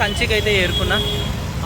కంచికి అయితే చేరుకున్నా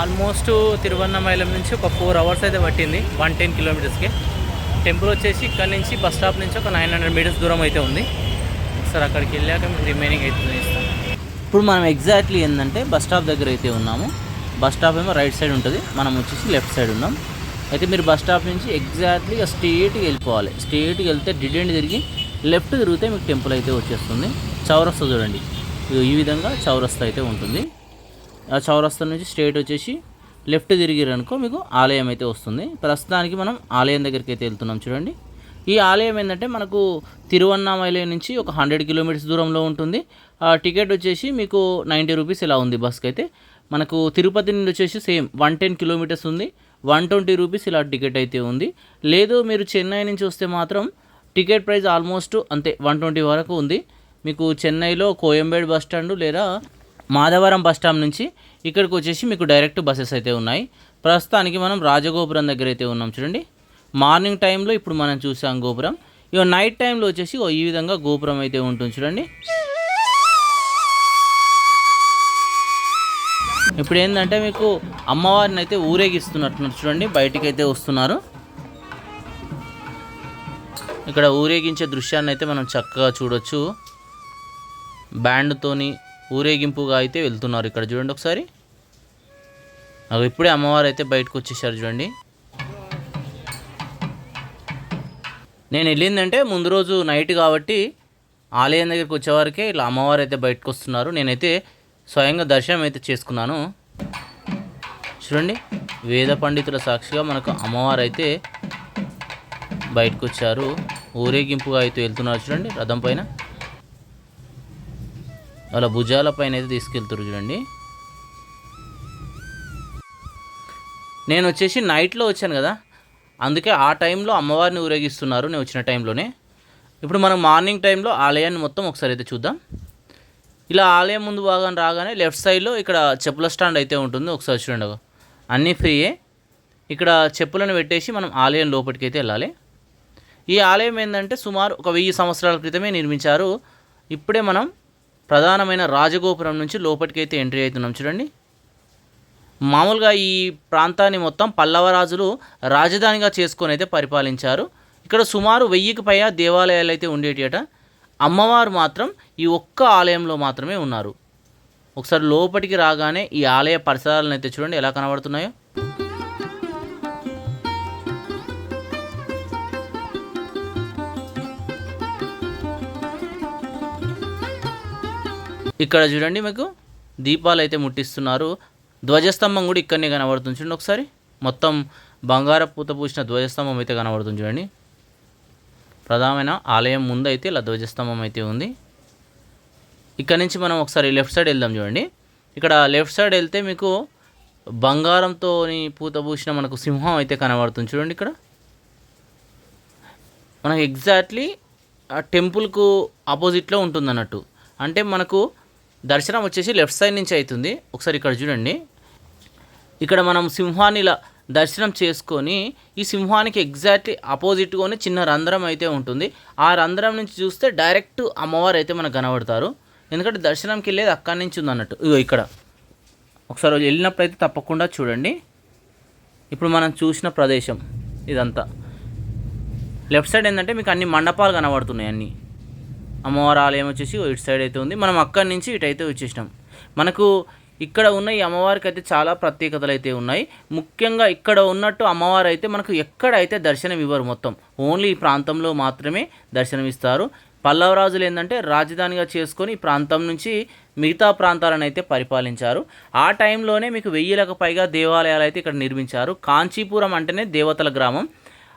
ఆల్మోస్ట్ తిరువన్నమైలం నుంచి ఒక ఫోర్ అవర్స్ అయితే పట్టింది వన్ టెన్ కిలోమీటర్స్కి. టెంపుల్ వచ్చేసి ఇక్కడ నుంచి బస్ స్టాప్ నుంచి ఒక నైన్ హండ్రెడ్ మీటర్స్ దూరం అయితే ఉంది. సార్ అక్కడికి వెళ్ళాక మీకు రిమైనింగ్ అయితే ఇస్తాం ఇప్పుడు మనం ఎగ్జాక్ట్లీ ఏంటంటే బస్ స్టాప్ దగ్గర అయితే ఉన్నాము. బస్ స్టాప్ ఏమో రైట్ సైడ్ ఉంటుంది మనం వచ్చేసి లెఫ్ట్ సైడ్ ఉన్నాం. అయితే మీరు బస్ స్టాప్ నుంచి ఎగ్జాక్ట్లీ స్ట్రేట్కి వెళ్ళిపోవాలి. స్ట్రేట్కి వెళ్తే డిడెండ్ తిరిగి లెఫ్ట్ తిరిగితే మీకు టెంపుల్ అయితే వచ్చేస్తుంది. చౌరస్తా చూడండి. ఈ విధంగా చౌరస్తా అయితే ఉంటుంది. చౌరస్తా నుంచి స్ట్రేట్ వచ్చేసి లెఫ్ట్ తిరిగిరనుకో మీకు ఆలయం అయితే వస్తుంది. ప్రస్తుతానికి మనం ఆలయం దగ్గరికి అయితే వెళ్తున్నాం చూడండి. ఈ ఆలయం ఏంటంటే మనకు తిరువన్నామలై నుంచి ఒక హండ్రెడ్ కిలోమీటర్స్ దూరంలో ఉంటుంది. ఆ టికెట్ వచ్చేసి మీకు నైంటీ రూపీస్ ఇలా ఉంది బస్కి అయితే మనకు తిరుపతి నుండి వచ్చేసి సేమ్ వన్ టెన్ కిలోమీటర్స్ ఉంది. వన్ ట్వంటీ రూపీస్ ఇలా టికెట్ అయితే ఉంది. లేదు మీరు చెన్నై నుంచి వస్తే మాత్రం టికెట్ ప్రైస్ ఆల్మోస్ట్ అంతే వన్ ట్వంటీ వరకు ఉంది. మీకు చెన్నైలో కోయంబేడు బస్ స్టాండ్ లేదా మాధవరం బస్ స్టాండ్ నుంచి ఇక్కడికి వచ్చేసి మీకు డైరెక్ట్ బస్సెస్ అయితే ఉన్నాయి. ప్రస్తుతానికి మనం రాజగోపురం దగ్గర అయితే ఉన్నాం చూడండి. మార్నింగ్ టైంలో ఇప్పుడు మనం చూసాం గోపురం. ఇక నైట్ టైంలో వచ్చేసి ఓ ఈ విధంగా గోపురం అయితే ఉంటుంది చూడండి. ఇప్పుడు ఏంటంటే మీకు అమ్మవారిని అయితే ఊరేగిస్తున్నట్టున్నారు చూడండి. బయటికి అయితే వస్తున్నారు. ఇక్కడ ఊరేగించే దృశ్యాన్ని అయితే మనం చక్కగా చూడొచ్చు. బ్యాండ్తోని ఊరేగింపుగా అయితే వెళ్తున్నారు ఇక్కడ చూడండి ఒకసారి. అగో ఇప్పుడే అమ్మవారు అయితే బయటకు వచ్చేసారు చూడండి. నేను వెళ్ళిందంటే ముందు రోజు నైట్ కాబట్టి ఆలయం దగ్గరికి వచ్చేవారికే ఇలా అమ్మవారు అయితే బయటకు వస్తున్నారు. నేనైతే స్వయంగా దర్శనం అయితే చేసుకున్నాను. చూడండి వేద పండితుల సాక్షిగా మనకు అమ్మవారు అయితే బయటకు వచ్చారు. ఊరేగింపుగా అయితే వెళ్తున్నారు చూడండి రథం పైన. అలా భుజాల పైన అయితే తీసుకెళ్తారు చూడండి. నేను వచ్చేసి నైట్లో వచ్చాను కదా. అందుకే ఆ టైంలో అమ్మవారిని ఊరేగిస్తున్నారు నేను వచ్చిన టైంలోనే. ఇప్పుడు మనం మార్నింగ్ టైంలో ఆలయాన్ని మొత్తం ఒకసారి అయితే చూద్దాం. ఇలా ఆలయం ముందు భాగం రాగానే లెఫ్ట్ సైడ్లో ఇక్కడ చెప్పుల స్టాండ్ అయితే ఉంటుంది. ఒకసారి చూడండి అన్నీ ఫ్రీయే. ఇక్కడ చెప్పులను పెట్టేసి మనం ఆలయం లోపలికి అయితే వెళ్ళాలి. ఈ ఆలయం ఏంటంటే సుమారు ఒక వెయ్యి సంవత్సరాల క్రితమే నిర్మించారు. ఇప్పుడే మనం ప్రధానమైన రాజగోపురం నుంచి లోపలికైతే అయితే ఎంట్రీ అవుతున్నాం చూడండి. మామూలుగా ఈ ప్రాంతాన్ని మొత్తం పల్లవరాజులు రాజధానిగా చేసుకొని అయితే పరిపాలించారు. ఇక్కడ సుమారు వెయ్యికి పైగా దేవాలయాలు అయితే ఉండేటట అమ్మవారు మాత్రం ఈ ఒక్క ఆలయంలో మాత్రమే ఉన్నారు. ఒకసారి లోపలికి రాగానే ఈ ఆలయ పరిసరాలను అయితే చూడండి ఎలా కనబడుతున్నాయో. ఇక్కడ చూడండి మీకు దీపాలు అయితే ముట్టిస్తున్నారు. ధ్వజస్తంభం కూడా ఇక్కడనే కనబడుతుంది చూడండి ఒకసారి. మొత్తం బంగార పూత పూసిన ధ్వజస్తంభం అయితే కనబడుతుంది చూడండి. ప్రధానమైన ఆలయం ముందు అయితే ఇలా ధ్వజస్తంభం అయితే ఉంది. ఇక్కడ నుంచి మనం ఒకసారి లెఫ్ట్ సైడ్ వెళ్దాం చూడండి. ఇక్కడ లెఫ్ట్ సైడ్ వెళ్తే మీకు బంగారంతో పూత పూసిన మనకు సింహం అయితే కనబడుతుంది చూడండి ఇక్కడ. మనకు ఎగ్జాక్ట్లీ ఆ టెంపుల్కు ఆపోజిట్లో ఉంటుంది అన్నట్టు అంటే మనకు దర్శనం వచ్చేసి లెఫ్ట్ సైడ్ నుంచి అవుతుంది. ఒకసారి ఇక్కడ చూడండి. ఇక్కడ మనం సింహాన్ని ఇలా దర్శనం చేసుకొని ఈ సింహానికి ఎగ్జాక్ట్లీ ఆపోజిట్గానే చిన్న రంధ్రం అయితే ఉంటుంది. ఆ రంధ్రం నుంచి చూస్తే డైరెక్ట్ అమ్మవారు అయితే మనకు కనబడతారు. ఎందుకంటే దర్శనంకి వెళ్ళేది అక్కడి నుంచి ఉంది అన్నట్టు. ఇగో ఇక్కడ. ఒకసారి వెళ్ళినప్పుడు అయితే తప్పకుండా చూడండి. ఇప్పుడు మనం చూసిన ప్రదేశం ఇదంతా. లెఫ్ట్ సైడ్ ఏంటంటే మీకు అన్ని మండపాలు కనబడుతున్నాయి అన్నీ. అమ్మవారి ఆలయం వచ్చేసి ఇటు సైడ్ అయితే ఉంది. మనం అక్కడి నుంచి ఇటు అయితే వచ్చేసినాం. మనకు ఇక్కడ ఉన్న ఈ అమ్మవారికి అయితే చాలా ప్రత్యేకతలు అయితే ఉన్నాయి. ముఖ్యంగా ఇక్కడ ఉన్నట్టు అమ్మవారు అయితే మనకు ఎక్కడైతే దర్శనం ఇవ్వరు మొత్తం. ఓన్లీ ఈ ప్రాంతంలో మాత్రమే దర్శనం ఇస్తారు. పల్లవరాజులు ఏంటంటే రాజధానిగా చేసుకొని ఈ ప్రాంతం నుంచి మిగతా ప్రాంతాలను అయితే పరిపాలించారు. ఆ టైంలోనే మీకు వెయ్యిలకు పైగా దేవాలయాలు అయితే ఇక్కడ నిర్మించారు. కాంచీపురం అంటేనే దేవతల గ్రామం.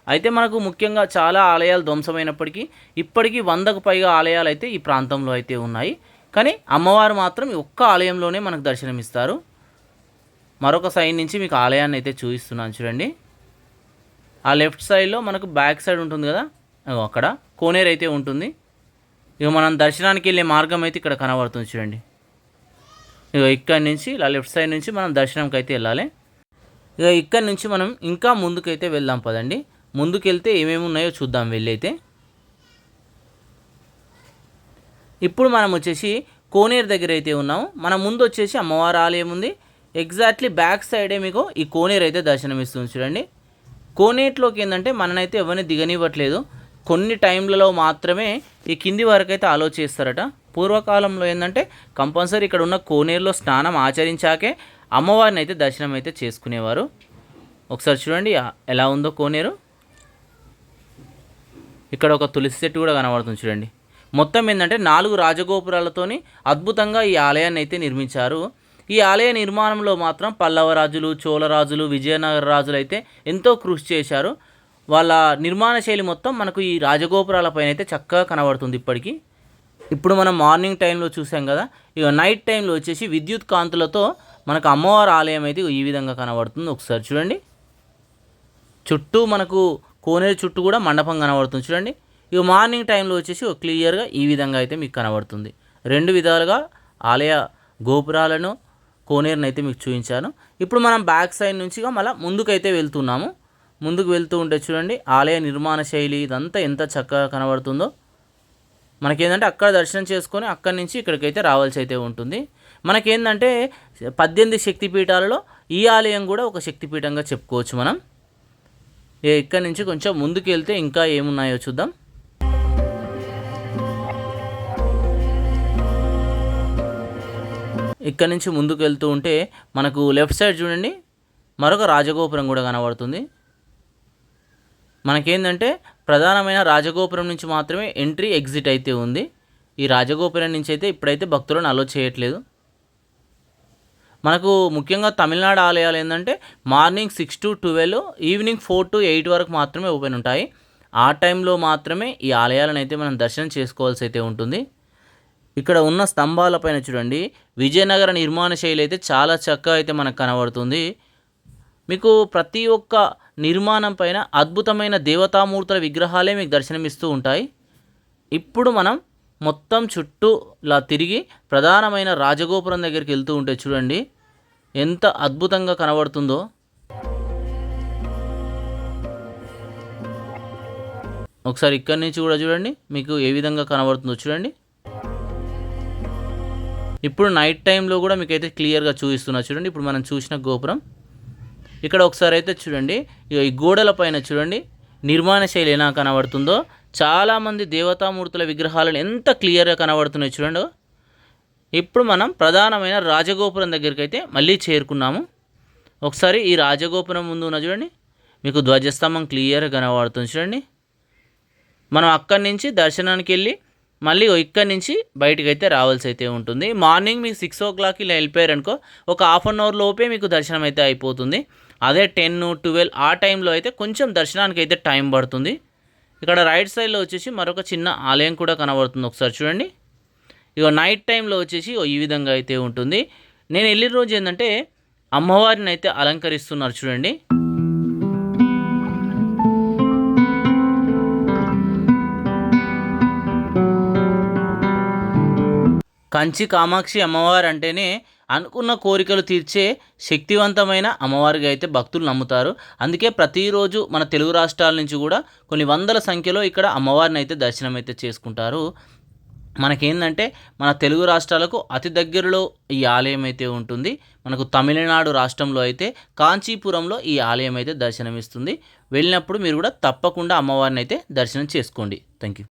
అయితే మనకు ముఖ్యంగా చాలా ఆలయాలు ధ్వంసమైనప్పటికీ ఇప్పటికీ వందకు పైగా ఆలయాలు అయితే ఈ ప్రాంతంలో అయితే ఉన్నాయి. కానీ అమ్మవారు మాత్రం ఈ ఒక్క ఆలయంలోనే మనకు దర్శనమిస్తారు. మరొక సైడ్ నుంచి మీకు ఆలయాన్ని అయితే చూపిస్తున్నాను చూడండి. ఆ లెఫ్ట్ సైడ్లో మనకు బ్యాక్ సైడ్ ఉంటుంది కదా? అక్కడ. కోనేరు అయితే ఉంటుంది. ఇక మనం దర్శనానికి వెళ్ళే మార్గం అయితే ఇక్కడ కనబడుతుంది చూడండి. ఇక ఇక్కడి నుంచి ఇలా లెఫ్ట్ సైడ్ నుంచి మనం దర్శనంకి అయితే వెళ్ళాలి. ఇక ఇక్కడి నుంచి మనం ఇంకా ముందుకైతే వెళ్దాం పదండి. ముందుకెళ్తే ఏమేమి ఉన్నాయో చూద్దాం వెళ్ళైతే. ఇప్పుడు మనం వచ్చేసి కోనేరు దగ్గర అయితే ఉన్నాము. మన ముందు వచ్చేసి అమ్మవారి ఆలయం ఉంది. ఎగ్జాక్ట్లీ బ్యాక్ సైడే మీకు ఈ కోనేరు అయితే దర్శనమిస్తుంది చూడండి. కోనేటిలోకి ఏంటంటే మననైతే ఎవరిని దిగనివ్వట్లేదు. కొన్ని టైంలలో మాత్రమే ఈ కింది వరకు అయితే అలో చేస్తారట. పూర్వకాలంలో ఏంటంటే కంపల్సరీ ఇక్కడ ఉన్న కోనేరులో స్నానం ఆచరించాకే అమ్మవారిని అయితే దర్శనం అయితే చేసుకునేవారు. ఒకసారి చూడండి ఎలా ఉందో కోనేరు. ఇక్కడ ఒక తులసి చెట్టు కూడా కనబడుతుంది చూడండి. మొత్తం ఏంటంటే నాలుగు రాజగోపురాలతోని అద్భుతంగా ఈ ఆలయాన్ని అయితే నిర్మించారు. ఈ ఆలయ నిర్మాణంలో మాత్రం పల్లవ రాజులు చోళరాజులు విజయనగర రాజులు అయితే ఎంతో కృషి చేశారు. వాళ్ళ నిర్మాణ శైలి మొత్తం మనకు ఈ రాజగోపురాలపైన అయితే చక్కగా కనబడుతుంది ఇప్పటికీ. ఇప్పుడు మనం మార్నింగ్ టైంలో చూసాం కదా ఇక నైట్ టైంలో వచ్చేసి విద్యుత్ కాంతులతో మనకు అమ్మవారి ఆలయం అయితే ఈ విధంగా కనబడుతుంది. ఒకసారి చూడండి. చుట్టూ మనకు కోనేరు చుట్టూ కూడా మండపం కనబడుతుంది. చూడండి. ఇక మార్నింగ్ టైంలో వచ్చేసి ఒక క్లియర్గా ఈ విధంగా అయితే మీకు కనబడుతుంది. రెండు విధాలుగా ఆలయ గోపురాలను కోనేరును అయితే మీకు చూపించాను. ఇప్పుడు మనం బ్యాక్ సైడ్ నుంచిగా మళ్ళీ ముందుకైతే వెళ్తున్నాము. ముందుకు వెళ్తూ ఉంటే చూడండి ఆలయ నిర్మాణ శైలి ఇదంతా ఎంత చక్కగా కనబడుతుందో. మనకేంటంటే అక్కడ దర్శనం చేసుకొని అక్కడి నుంచి ఇక్కడికైతే రావాల్సి అయితే ఉంటుంది. మనకేంటంటే పద్దెనిమిది శక్తిపీఠాలలో ఈ ఆలయం కూడా ఒక శక్తిపీఠంగా చెప్పుకోవచ్చు మనం. ఇక్కడ నుంచి కొంచెం ముందుకు వెళ్తే ఇంకా ఏమున్నాయో చూద్దాం. ఇక్కడ నుంచి ముందుకు వెళ్తూ ఉంటే మనకు లెఫ్ట్ సైడ్ చూడండి మరొక రాజగోపురం కూడా కనబడుతుంది. మనకేంటంటే ప్రధానమైన రాజగోపురం నుంచి మాత్రమే ఎంట్రీ ఎగ్జిట్ అయితే ఉంది. ఈ రాజగోపురం నుంచి అయితే ఇప్పుడైతే భక్తులను అలో చేయట్లేదు. మనకు ముఖ్యంగా తమిళనాడు ఆలయాలు ఏంటంటే morning six to twelve evening four to eight వరకు మాత్రమే ఓపెన్ ఉంటాయి. ఆ టైంలో మాత్రమే ఈ ఆలయాలను అయితే మనం దర్శనం చేసుకోవాల్సి అయితే ఉంటుంది. ఇక్కడ ఉన్న స్తంభాలపైన చూడండి. విజయనగర నిర్మాణ శైలి అయితే చాలా చక్కగా అయితే మనకు కనబడుతుంది. మీకు ప్రతి ఒక్క నిర్మాణం పైన అద్భుతమైన దేవతామూర్తుల విగ్రహాలే మీకు దర్శనమిస్తూ ఉంటాయి. ఇప్పుడు మనం మొత్తం చుట్టూ ఇలా తిరిగి ప్రధానమైన రాజగోపురం దగ్గరికి వెళ్తూ ఉంటే చూడండి ఎంత అద్భుతంగా కనబడుతుందో. ఒకసారి ఇక్కడి నుంచి కూడా చూడండి మీకు ఏ విధంగా కనబడుతుందో చూడండి. ఇప్పుడు నైట్ టైంలో కూడా మీకు అయితే క్లియర్గా చూపిస్తున్నా చూడండి ఇప్పుడు మనం చూసిన గోపురం. ఇక్కడ ఒకసారి అయితే చూడండి ఈ గోడల పైన చూడండి నిర్మాణ శైలి ఎలా కనబడుతుందో. చాలామంది దేవతామూర్తుల విగ్రహాలను ఎంత క్లియర్గా కనబడుతున్నాయి చూడండి. ఇప్పుడు మనం ప్రధానమైన రాజగోపురం దగ్గరికి అయితే మళ్ళీ చేరుకున్నాము. ఒకసారి ఈ రాజగోపురం ముందు ఉన్న చూడండి. మీకు ధ్వజస్తంభం క్లియర్గా కనబడుతుంది చూడండి. మనం అక్కడి నుంచి దర్శనానికి వెళ్ళి మళ్ళీ ఇక్కడి నుంచి బయటకు అయితే రావాల్సి అయితే ఉంటుంది. మార్నింగ్ మీకు సిక్స్ ఓ క్లాక్కి ఇలా వెళ్ళిపోయారు అనుకో ఒక హాఫ్ అన్ అవర్ లోపే మీకు దర్శనం అయితే అయిపోతుంది. అదే టెన్ ట్వెల్వ్ ఆ టైంలో అయితే కొంచెం దర్శనానికి అయితే టైం పడుతుంది. ఇక్కడ రైట్ సైడ్లో వచ్చేసి మరొక చిన్న ఆలయం కూడా కనబడుతుంది. ఒకసారి చూడండి. ఇక నైట్ టైంలో వచ్చేసి ఈ విధంగా అయితే ఉంటుంది. నేను వెళ్ళిన రోజు ఏంటంటే అమ్మవారిని అయితే అలంకరిస్తున్నారు చూడండి. కంచి కామాక్షి అమ్మవారు అంటేనే అనుకున్న కోరికలు తీర్చే శక్తివంతమైన అమ్మవారిగా అయితే భక్తులు నమ్ముతారు. అందుకే ప్రతిరోజు మన తెలుగు రాష్ట్రాల నుంచి కూడా కొన్ని వందల సంఖ్యలో ఇక్కడ అమ్మవారిని అయితే దర్శనం అయితే చేసుకుంటారు. మనకేందంటే మన తెలుగు రాష్ట్రాలకు అతి దగ్గరలో ఈ ఆలయం అయితే ఉంటుంది. మనకు తమిళనాడు రాష్ట్రంలో అయితే కాంచీపురంలో ఈ ఆలయం అయితే దర్శనమిస్తుంది. వెళ్ళినప్పుడు మీరు కూడా తప్పకుండా అమ్మవారిని అయితే దర్శనం చేసుకోండి. Thank you